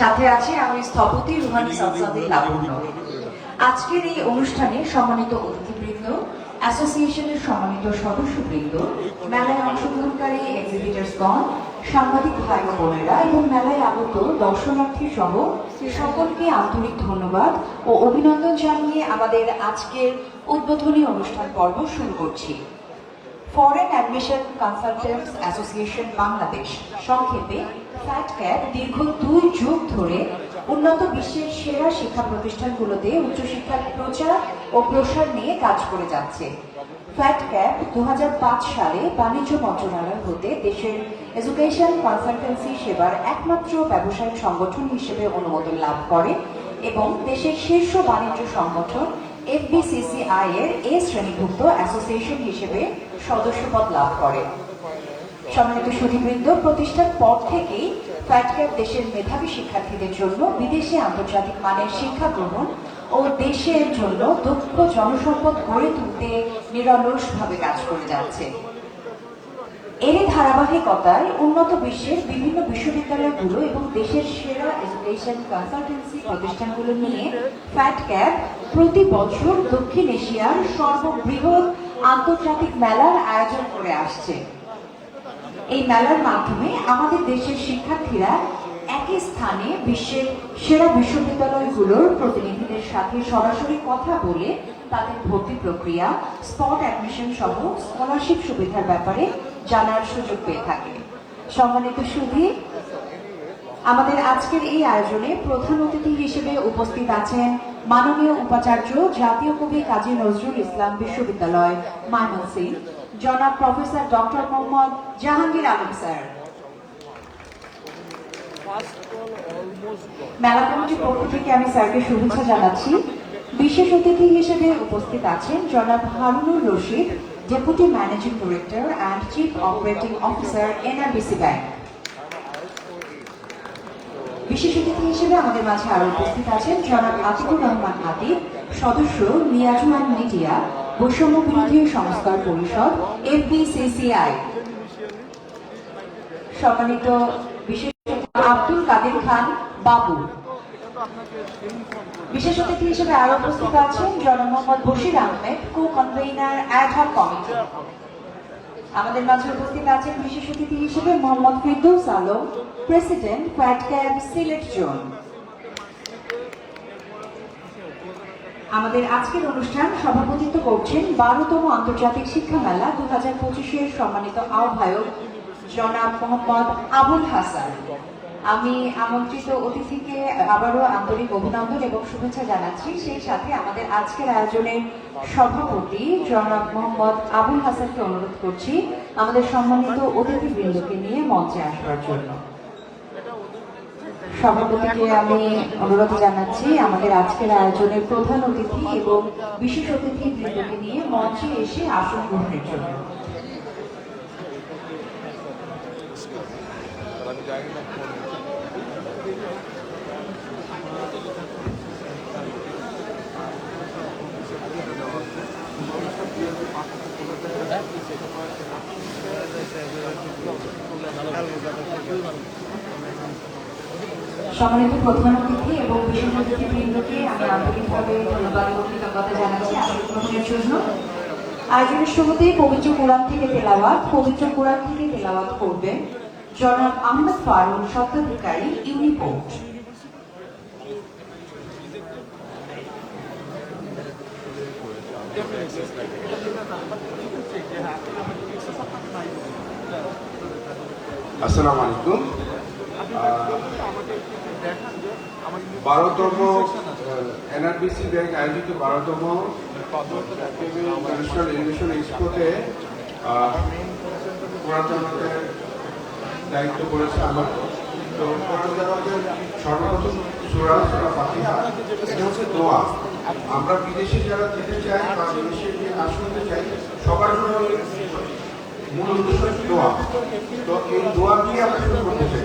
সাথে আছে আমি স্থপতি রুহানি সাদসাদি লাবণ্য। আজকের এই অনুষ্ঠানে সম্মানিত অতিথিবৃন্দ, অ্যাসোসিয়েশনের সম্মানিত সদস্যবৃন্দ, মেলায় অংশগ্রহণকারী এক্সিবিটার্সগণ সাংবাদিক ভাই বোনেরা এবং মেলায় আগত দর্শনার্থী সহ সকলকে আন্তরিক ধন্যবাদ ও অভিনন্দন জানিয়ে আমাদের আজকের উদ্বোধনী অনুষ্ঠান পর্ব শুরু করছি। Foreign admission consultants association Bangladesh সংক্ষেপে ক্যাপ দীর্ঘ দুই যুগ ধরে উন্নত বিশ্বের সেরা শিক্ষা প্রতিষ্ঠানগুলোতে উচ্চশিক্ষার প্রচার ও প্রসার নিয়ে কাজ করে যাচ্ছে। ফ্যাট ক্যাপ দুই হাজার পাঁচ সালে বাণিজ্য মন্ত্রণালয় হতে দেশের এডুকেশন কনসালটেন্সি সেবার একমাত্র ব্যবসায়িক সংগঠন হিসেবে অনুমোদন লাভ করে এবং দেশের শীর্ষ বাণিজ্য সংগঠন এফবিসিসিআই এর এ শ্রেণীভুক্ত অ্যাসোসিয়েশন হিসেবে সদস্যপদ লাভ করে। সম্মানিত সুধীবৃন্দ, প্রতিষ্ঠার পর থেকেই ফ্যাটক্যাপ দেশের মেধাবী শিক্ষার্থীদের জন্য বিদেশে আন্তর্জাতিক মানের শিক্ষা গ্রহণ ও দেশের জন্য দক্ষ জনসম্পদ গড়ে তুলতে নিরলসভাবে কাজ করে যাচ্ছে। এর ধারাবাহিকতায় উন্নত বিশ্বের বিভিন্ন বিশ্ববিদ্যালয়গুলো এবং দেশের সেরা এডুকেশন কনসালটেন্সি প্রতিষ্ঠানগুলো নিয়ে ফ্যাট ক্যাপ প্রতি বছর দক্ষিণ এশিয়ার সর্ববৃহৎ আন্তর্জাতিক মেলার আয়োজন করে আসছে। এই মেলার মাধ্যমে আমাদের দেশের শিক্ষার্থীরা একই স্থানে বিশ্বের সেরা বিশ্ববিদ্যালয়গুলোর প্রতিনিধিদের সাথে সরাসরি কথা বলে তাদের ভর্তি প্রক্রিয়া, স্পট অ্যাডমিশন সহ স্কলারশিপ সুবিধার ব্যাপারে জানার সুযোগ পেয়ে থাকে। সম্মানিত সুধী, আমাদের আজকের এই আয়োজনে প্রধান অতিথি হিসেবে উপস্থিত আছেন মাননীয় উপাচার্য জাতীয় কবি কাজী নজরুল ইসলাম বিশ্ববিদ্যালয় ময়মনসিং জনাব professor doctor Mohammad Jahangir Alam, sir. মেলা কমিটির পক্ষ থেকে আমি স্যারকে শুভেচ্ছা জানাচ্ছি। বিশেষ অতিথি হিসেবে উপস্থিত আছেন জনাব Harunur Rashid deputy managing director and chief operating officer NRBC bank বিশেষ অতিথি হিসেবে আমাদের মাঝে আরও উপস্থিত আছেন জনাব আতিকুর রহমান আতিক সদস্য মিয়াজুয়ান মিডিয়া, বৈষম্য বিরোধী সংস্কার পরিষদ, এফবিসিসিআই। সম্মানিত বিশেষ আব্দুল কাদের খান বাবু। বিশেষ অতিথি হিসেবে আরও উপস্থিত আছেন জনাব Mohammad Bashir Ahmed co convener ad hoc committee আমাদের মাঝে উপস্থিত আছেন বিশেষ অতিথি হিসেবে মোহাম্মদ ফিরদৌস আলম, প্রেসিডেন্ট ফ্যাট ক্যাব সিলেট জোন। আমাদের আজকের অনুষ্ঠান সভাপতিত্ব করছেন বারোতম আন্তর্জাতিক শিক্ষা মেলা দু হাজার পঁচিশের সম্মানিত আহ্বায়ক জনাব মোহাম্মদ আবুল হাসান। আমি আমন্ত্রিত অতিথিকে আবারও আন্তরিক অভিনন্দন এবং শুভেচ্ছা জানাচ্ছি। সেই সাথে আমাদের আজকের আয়োজনের সভাপতি জনাব মোহাম্মদ আবুল হাসানকে অনুরোধ করছি আমাদের সম্মানিত অতিথিবৃন্দকে নিয়ে মঞ্চে আসবার জন্য। সভাপতিকে আমি অনুরোধ জানাচ্ছি আমাদের আজকের আয়োজনের প্রধান অতিথি এবং বিশেষ অতিথি বৃন্দকে নিয়ে মঞ্চে এসে আসন গ্রহণের জন্য। সম্মানিত প্রধান অতিথি এবং বিশেষ অতিথি বৃন্দকে আমি আন্তরিকভাবে ধন্যবাদ এবং কৃতজ্ঞতা জানাচ্ছি আসন জন্য। আয়োজনের শুরুতেই পবিত্র কোরআন থেকে তেলাওয়াত, পবিত্র কোরআন থেকে তেলাওয়াত করবেন জনাব আহমদ ফারুক শব্দাধিকারী ইউনিপোর্ট। আসসালামু আলাইকুম। বারোতম এনআরবিসি ব্যাংক আয়োজিত বারোতম ন্যাশনাল ইনোভেশন এক্সপোতে পড়াশোনাতে দায়িত্ব করেছে আমার। তো সর্বপ্রথম সুরা সুরা এটা হচ্ছে দোয়া। আমরা বিদেশে যারা যেতে চাই বা বিদেশে যে আসতে চাই সবার জন্য মূল উদ্দেশ্য দোয়া। তো এই দোয়া দিয়ে আমরা শুরু করতে চাই।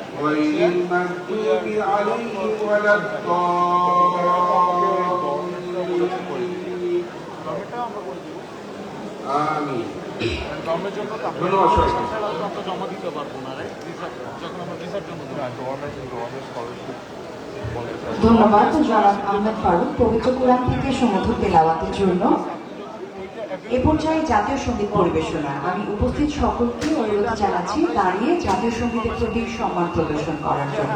غير المغضوب عليهم ولا الضالين গভর্নমেন্টটাও আমরা করে দেবো آمين গভর্নমেন্টের জন্য তো আমরা ধন্যবাদ সবাইকে। ছাড়াও তো আমরা জমা দিতে পারবো না রাইট যখন আমরা ভিসার জন্য দেবো। ধন্যবাদ জনাব আহমেদ ফারুক পবিত্র কোরআন থেকে সমুদ্র তেলাওয়াতের জন্য এ পর্যায়ে জাতীয় সংগীত পরিবেশনা আমি উপস্থিত সকলকে অনুরোধ জানাচ্ছি দাঁড়িয়ে জাতীয় সঙ্গীতের প্রতি সম্মান প্রদর্শন করার জন্য।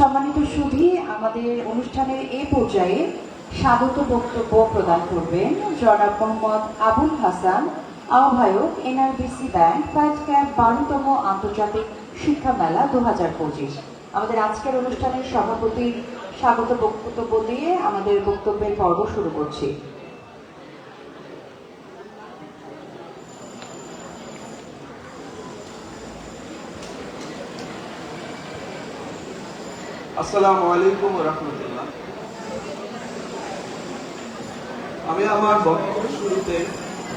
সম্মানিত সুধী, আমাদের অনুষ্ঠানের এ পর্যায়ে স্বাগত বক্তব্য প্রদান করবেন জনাব মোহাম্মদ আবুল হাসান, আহ্বায়ক এনআরবিসি ব্যাংক ফাইভ ক্যাম্প বারোতম আন্তর্জাতিক শিক্ষা মেলা দু হাজার পঁচিশ। আমাদের আজকের অনুষ্ঠানের সভাপতির স্বাগত বক্তব্য দিয়ে আমাদের বক্তব্যের পর্ব শুরু করছি। আসসালামু আলাইকুম রহমতুল্লাহ। আমি আমার বক্তব্যের শুরুতে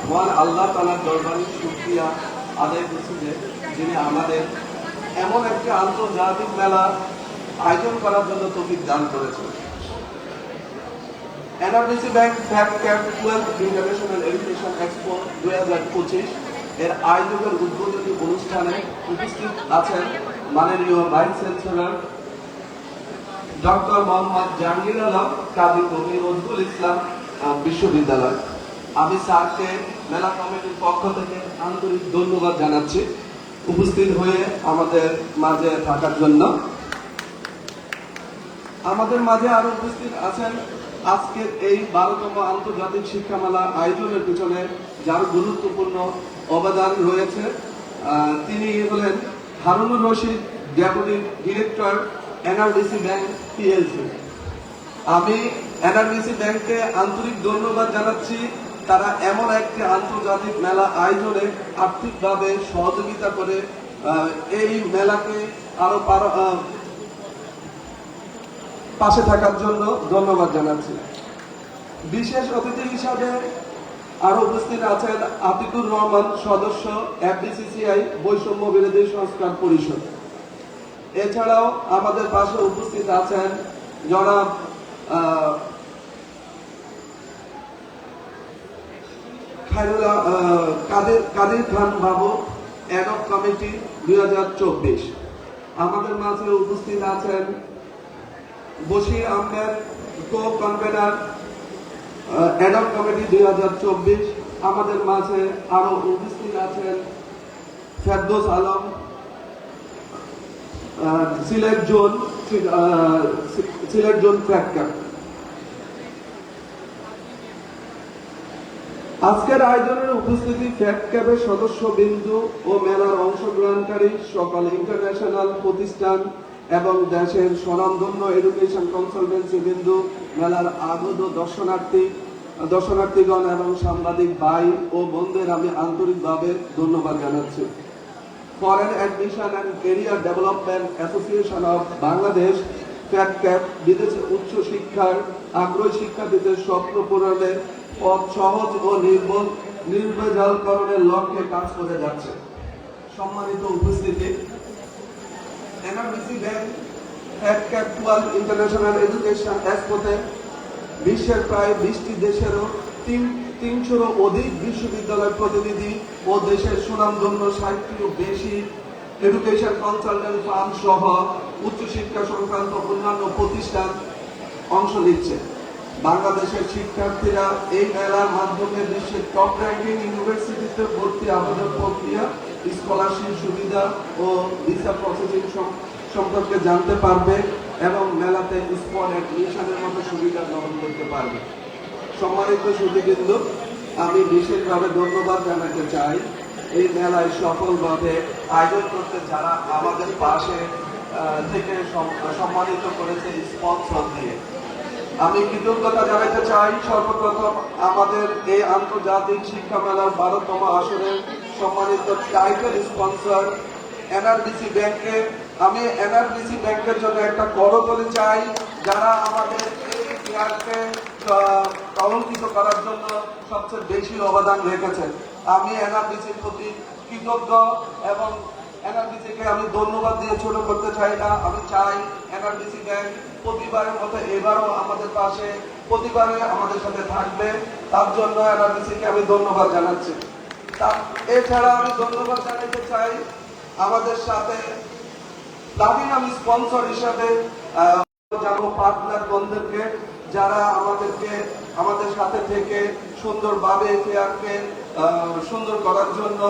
মহান আল্লাহ তালার দরবারে শুক্রিয়া আদায় করছি যে যিনি আমাদের এমন একটা আন্তর্জাতিক মেলা আয়োজন করার জন্য তৌফিক দান করেছেন। এনআরডিসি ব্যাংক ফ্যাপ camp twelve international education expo দুই হাজার পঁচিশ এর আয়োজকের উদ্বোধনী অনুষ্ঠানে উপস্থিত আছেন মাননীয় vice chancellor doctor Mohammad Jahangir Alam, Kazi কবি নজরুল ইসলাম বিশ্ববিদ্যালয়। আমি স্যারকে মেলা কমিটির পক্ষ থেকে আন্তরিক ধন্যবাদ জানাচ্ছি উপস্থিত হয়ে আমাদের মাঝে থাকার জন্য। আমাদের মাঝে আরও উপস্থিত আছেন আজকের এই বারোতম আন্তর্জাতিক শিক্ষা মেলা আয়োজনের পিছনে যার গুরুত্বপূর্ণ অবদান রয়েছে। তিনি হলেন Harunur Rashid, deputy director NRDC bank PLC আমি এনআরবিসি ব্যাংককে আন্তরিক ধন্যবাদ জানাচ্ছি। তারা এমন একটি আন্তর্জাতিক মেলা আয়োজনে আর্থিকভাবে সহযোগিতা করে এই মেলাকে আরও পাশে থাকার জন্য ধন্যবাদ জানাচ্ছি। বিশেষ অতিথি হিসাবে আরও উপস্থিত আছেন আতিকুর রহমান, সদস্য, এফডিসিসিআই, বৈষম্য বিরোধী সংস্কার পরিষদ। এছাড়াও আমাদের পাশে উপস্থিত আছেন জনাব খায়রুল্লাহ কাদের খান বাবু অ্যাডক কমিটি দুই হাজার চব্বিশ। আমাদের মাঝে উপস্থিত আছেন Bashir Ahmed co convener ad hoc committee দুই হাজার চব্বিশ। আমাদের মাঝে আরও উপস্থিত আছেন ফেরদৌস আলম সিলেট জোন সিলেট ক্যাম্প আজকের আয়োজনের উপস্থিতি ক্যাবের সদস্য বিন্দু ও মেলার অংশগ্রহণকারী সকল ইন্টারন্যাশনাল প্রতিষ্ঠান এবং দেশের স্বনামধন্য এডুকেশন কনসালটেন্সি বিন্দু, মেলার আগত দর্শনার্থী, দর্শনার্থীগণ এবং সাংবাদিক ভাই ও বোনদের আমি আন্তরিকভাবে ধন্যবাদ জানাচ্ছি। Foreign admission and career development association of Bangladesh ফ্যাটক্যাপ বিদেশে উচ্চ শিক্ষার, আগ্রহী শিক্ষার্থীদের স্বপ্ন পূরণের পথ সহজ ও নির্ভুল নির্ভেজালকরণের লক্ষ্যে কাজ করে যাচ্ছে। সম্মানিত উপস্থিতি এনআরবিসি ব্যাংক ফ্যাটক্যাপ টুয়েলভ ইন্টারন্যাশনাল এডুকেশন এক্সপোতে বিশ্বের প্রায় বিশটি দেশেরও তিন তিনশোরও অধিক বিশ্ববিদ্যালয় প্রতিনিধি ও দেশের সুনামধন্য ষাটটিরও বেশি এডুকেশন কনসালটেন্ট ফার্ম সহ উচ্চশিক্ষা সংক্রান্ত অন্যান্য প্রতিষ্ঠান অংশ নিচ্ছে। বাংলাদেশের শিক্ষার্থীরা এই মেলার মাধ্যমে বিশ্বের টপ র্যাঙ্কিং ইউনিভার্সিটিতে ভর্তি আবেদন প্রক্রিয়া স্কলারশিপ সুবিধা ও ভিসা প্রসেসিং সম্পর্কে জানতে পারবে এবং মেলাতে স্পট অ্যাডমিশনের মতো সুবিধা গ্রহণ করতে পারবে। সম্মানিত সুদীবৃন্দ আমি বিশেষভাবে ধন্যবাদ জানাতে চাই। এই মেলায় সফলভাবে আয়োজন করতে যারা আমাদের পাশে থেকে সম্মানিত করেছে স্পন্সর দিয়ে। আমি কৃতজ্ঞতা জানাতে চাই সর্বপ্রথম আমাদের এই আন্তর্জাতিক শিক্ষা মেলার বারোতম আসরের সম্মানিত টাইটেল স্পন্সর এনআরবিসি ব্যাংকে। আমি এনআরবিসি ব্যাংকের জন্য একটা করতলি চাই যারা আমাদের এই আহ, কলঙ্কিত করার জন্য সবচেয়ে বেশি অবদান রেখেছেন। আমি এনআরবিসির প্রতি কৃতজ্ঞ এবং এনআরবিসিকে আমি ধন্যবাদ দিয়ে ছোট করতে চাই না। আমি চাই এনআরবিসি ব্যাংক প্রতিবারের মতো এবারও আমাদের পাশে, প্রতিবারে আমাদের সাথে থাকবে। তার জন্য এনআরবিসিকে আমি ধন্যবাদ জানাচ্ছি। তা- এছাড়া আমি ধন্যবাদ জানাতে চাই আমাদের সাথে প্লাটিনাম স্পন্সর হিসাবে যাব পার্টনার বন্ধুদেরকে যারা আমাদেরকে আমাদের সাথে থেকে সুন্দরভাবে আহ, সুন্দর করার জন্য